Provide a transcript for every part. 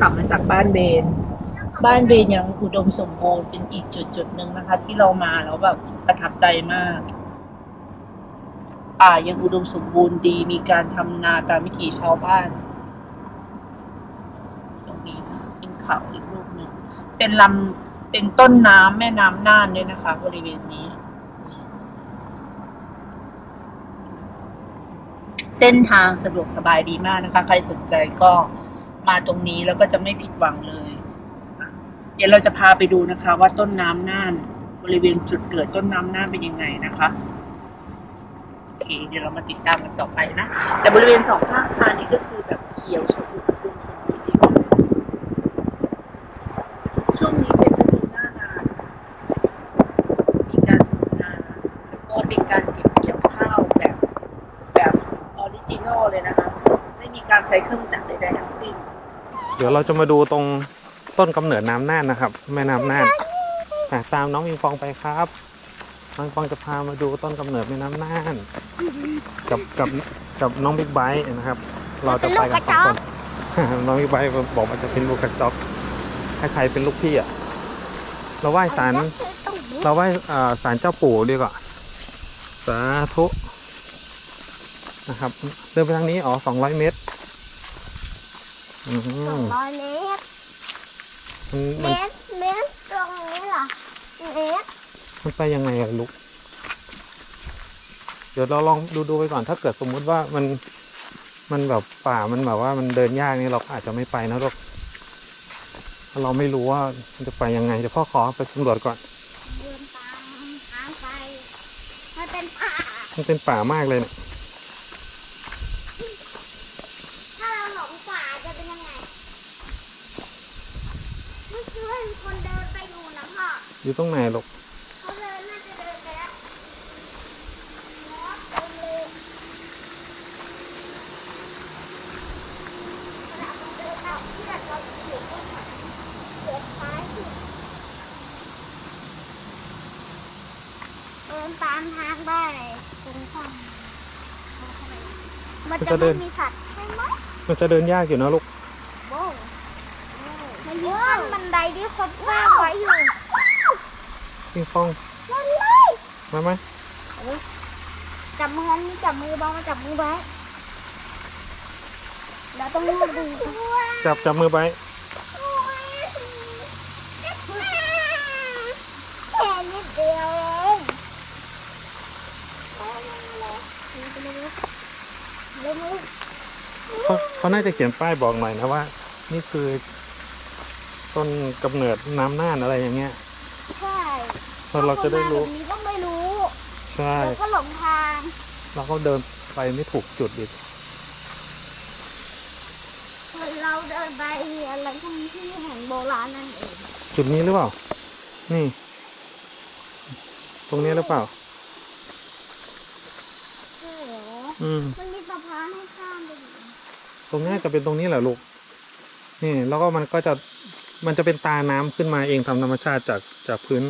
กลับมาจากบ้านเบน บ้านเบนยังอุดมสมบูรณ์เป็นอีกจุดจุดหนึ่งนะคะ ที่เรามาแล้วแบบประทับใจมาก ป่ายังอุดมสมบูรณ์ดีมีการทำนาตามวิถีชาวบ้าน ตรงนี้เป็นเขาอีกลูกหนึ่งเป็นลำเป็นต้นน้ำแม่น้ำน่านด้วยนะคะ บริเวณนี้ เส้นทางสะดวกสบายดีมากนะคะ ใครสนใจก็ มาตรงนี้แล้วก็จะไม่ผิดหวังเลย เดี๋ยวเราจะพาไปดูนะคะ ว่าต้นน้ำน่านบริเวณจุดเกิดต้นน้ำน่านเป็นยังไงนะคะโอเค เดี๋ยวเรามาติดตามกันต่อไปนะ แต่บริเวณสองข้างทางนี้ก็คือแบบเขียวชอุ่มพูช่วงนี้เป็นฤดูหน้านามีการทำนาแล้วก็เป็นการเก็บเกี่ยวข้าวแบบแบบออริจินอลเลยนะคะ ไม่มีการใช้เครื่องจักรใดๆทั้งสิ้น เดี๋ยวเราจะมาดูตรงต้นกำเนิดน้ำน่านนะครับ แม่น้ำน่านตามน้องอิงฟองไปครับน้องฟองจะพามาดูต้นกำเนิดแม่น้ำน่าน กับกับกับน้องบิ๊กไบค์นะครับ เราจะไปกันสองคนน้องบิ๊กไบค์บอกว่าจะเป็นลูกกระจอกถ้าใครเป็นลูกพี่อะเราไหว้ศาลเราไหว้อ่าศาลเจ้าปู่ดีกว่าสาธุนะครับ เดินไปทางนี้อ๋อสองร้อยเมตร สองมร้อยเมตรมันเมมันตรเมตรตรงนี้เหรอเมตรมันไปยังไงอะลูก เดี๋ยวเราลองดูดูไปก่อน ถ้าเกิดสมมุติว่ามัน มันแบบป่ามันแบบว่ามันเดินยากนี่เราก็อาจจะไม่ไปนะลูกถ้าเราไม่รู้ว่ามันจะไปยังไงเดี๋ยวพ่อขอไปสำรวจก่อน เดินตามทางไปมันเป็นป่ามันเป็นป่ามากเลยเนี่ย ดินซ้ายสุดเดินตามทางไปตรงฝั่งมันจะไม่มีสัตว์ใช่ไหมมันจะเดินยากอยู่นะลูกโบ้มันมีขั้นบันไดที่เขาสร้างไว้อยู่ ปิงปอง นั่นเลยมาไหมจับมืออันนี้จับมือบ้างมาจับมือไว้เราต้องดูดูจับจับมือไปแค่นิดเดียวเองเร็วมือเขาเขาน่าจะเขียนป้ายบอกหน่อยนะว่า นี่คือต้นกำเนิดน้ำน่านอะไรอย่างเงี้ยใช่ เพราะเราจะได้รู้แบบนี้ก็ไม่รู้ใช่ แล้วก็หลงทางเราก็เดินไปไม่ถูกจุดอีกเหมือนเราเดินไปอะไรพวกนี้ที่แห่งโบราณนั่นเองจุดนี้หรือเปล่า นี่ ตรงนี้หรือเปล่า ใช่เหรออืม มันมีสะพานให้ข้ามไปอยู่ตรงนี้จะเป็นตรงนี้แหละลูก นี่แล้วก็มันก็จะมันจะเป็นตาน้ำขึ้นมาเองตามธรรมชาติจากจากพื้น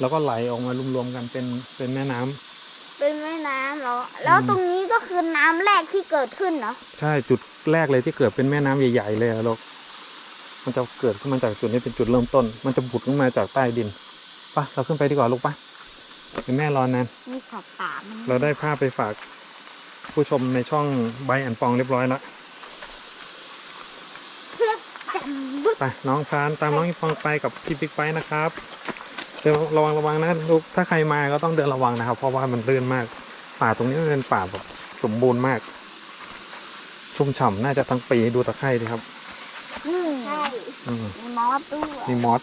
แล้วก็ไหลออกมารวมๆกันเป็นเป็นแม่น้ำเป็นแม่น้ำเหรอ แล้วตรงนี้ก็คือน้ำแรกที่เกิดขึ้นเหรอ ใช่จุดแรกเลยที่เกิดเป็นแม่น้ำใหญ่ๆเลยอะลูกมันจะเกิดขึ้นมาจากจุดนี้เป็นจุดเริ่มต้น มันจะผุดขึ้นมาจากใต้ดินไปะเราขึ้นไปดีกว่าลูกปะเดี๋ยวแม่รอนาน มีสัตว์ป่ามันเราได้ภาพไปฝากผู้ชมในช่องใบอันฟองเรียบร้อยแล้วเพื่อจำบึกไปน้องพานตามน้องอิงฟองไปกับพี่บิ๊กไบค์นะครับ เดินระวังระวังนะลูกถ้าใครมาก็ต้องเดินระวังนะครับ เพราะว่ามันลื่นมาก ป่าตรงนี้มันเป็นป่าแบบสมบูรณ์มาก ชุ่มฉ่ำน่าจะทั้งปีดูตะไคร่ดีครับอืมใช่อืมมีมอสด้วยมีมอส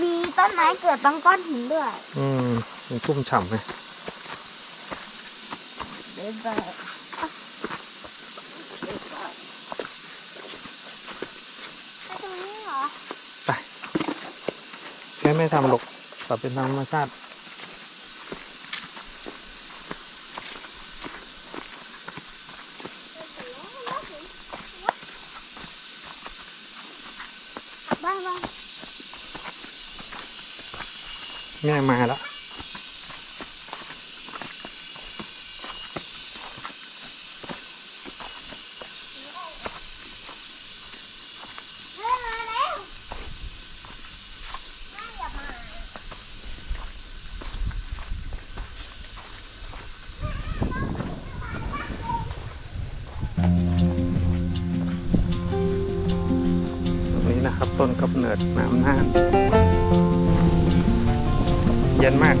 มีต้นไม้เกิดตั้งก้อนหินด้วย อืมมันชุ่มฉ่ำไหมเดินไปไปตรงนี้เหรอ แค่ ไม่ทำหรอกแต่เป็นธรรมชาติกลับบ้านบ้างแม่มาแล้ว นะครับต้นกำเนิดน้ำน่านเย็นมาก